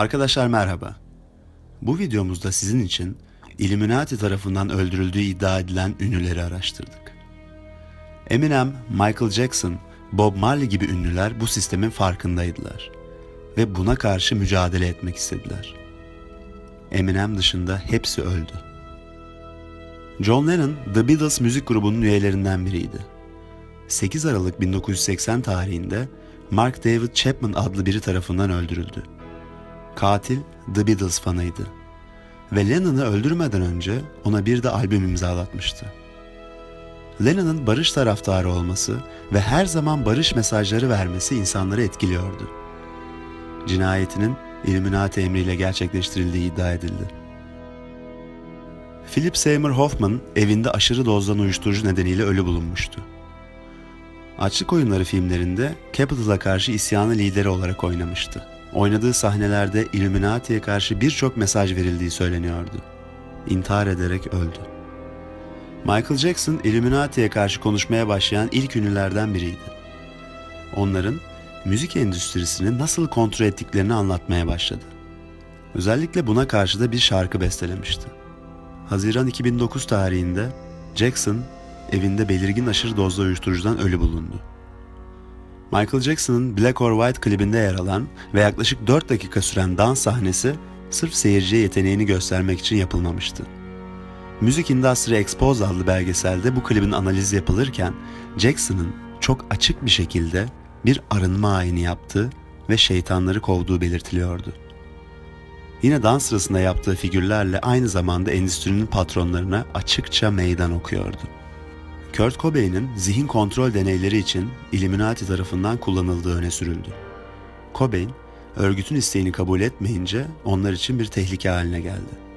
Arkadaşlar merhaba. Bu videomuzda sizin için Illuminati tarafından öldürüldüğü iddia edilen ünlüleri araştırdık. Eminem, Michael Jackson, Bob Marley gibi ünlüler bu sistemin farkındaydılar ve buna karşı mücadele etmek istediler. Eminem dışında hepsi öldü. John Lennon, The Beatles müzik grubunun üyelerinden biriydi. 8 Aralık 1980 tarihinde Mark David Chapman adlı biri tarafından öldürüldü. Katil The Beatles fanıydı. Ve Lennon'ı öldürmeden önce ona bir de albüm imzalatmıştı. Lennon'ın barış taraftarı olması ve her zaman barış mesajları vermesi insanları etkiliyordu. Cinayetinin Illuminati emriyle gerçekleştirildiği iddia edildi. Philip Seymour Hoffman evinde aşırı dozdan uyuşturucu nedeniyle ölü bulunmuştu. Açlık Oyunları filmlerinde Capital'a karşı isyanı lideri olarak oynamıştı. Oynadığı sahnelerde Illuminati'ye karşı birçok mesaj verildiği söyleniyordu. İntihar ederek öldü. Michael Jackson Illuminati'ye karşı konuşmaya başlayan ilk ünlülerden biriydi. Onların müzik endüstrisini nasıl kontrol ettiklerini anlatmaya başladı. Özellikle buna karşı da bir şarkı bestelemişti. Haziran 2009 tarihinde Jackson evinde belirgin aşırı dozda uyuşturucudan ölü bulundu. Michael Jackson'ın Black or White klibinde yer alan ve yaklaşık 4 dakika süren dans sahnesi sırf seyirciye yeteneğini göstermek için yapılmamıştı. Müzik Industry Exposed adlı belgeselde bu klibin analizi yapılırken Jackson'ın çok açık bir şekilde bir arınma ayini yaptığı ve şeytanları kovduğu belirtiliyordu. Yine dans sırasında yaptığı figürlerle aynı zamanda endüstrinin patronlarına açıkça meydan okuyordu. Kurt Cobain'in zihin kontrol deneyleri için Illuminati tarafından kullanıldığı öne sürüldü. Cobain, örgütün isteğini kabul etmeyince onlar için bir tehlike haline geldi.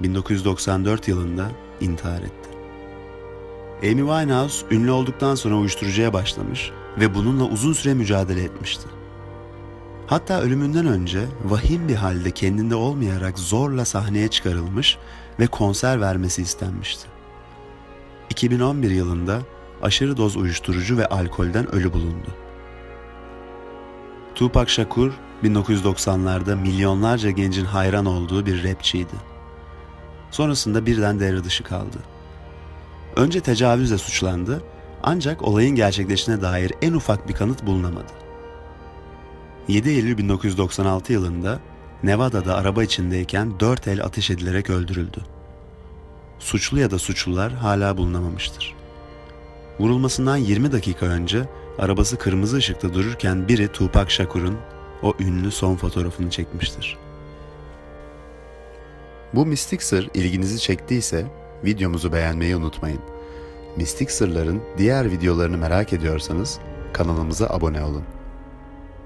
1994 yılında intihar etti. Amy Winehouse ünlü olduktan sonra uyuşturucuya başlamış ve bununla uzun süre mücadele etmişti. Hatta ölümünden önce vahim bir halde kendinde olmayarak zorla sahneye çıkarılmış ve konser vermesi istenmişti. 2011 yılında aşırı doz uyuşturucu ve alkolden ölü bulundu. Tupac Shakur 1990'larda milyonlarca gencin hayran olduğu bir rapçiydi. Sonrasında birden devre dışı kaldı. Önce tecavüzle suçlandı ancak olayın gerçekleşine dair en ufak bir kanıt bulunamadı. 7 Eylül 1996 yılında Nevada'da araba içindeyken 4 el ateş edilerek öldürüldü. Suçlu ya da suçlular hala bulunamamıştır. Vurulmasından 20 dakika önce arabası kırmızı ışıkta dururken biri Tupac Shakur'un o ünlü son fotoğrafını çekmiştir. Bu mistik sır ilginizi çektiyse videomuzu beğenmeyi unutmayın. Mistik sırların diğer videolarını merak ediyorsanız kanalımıza abone olun.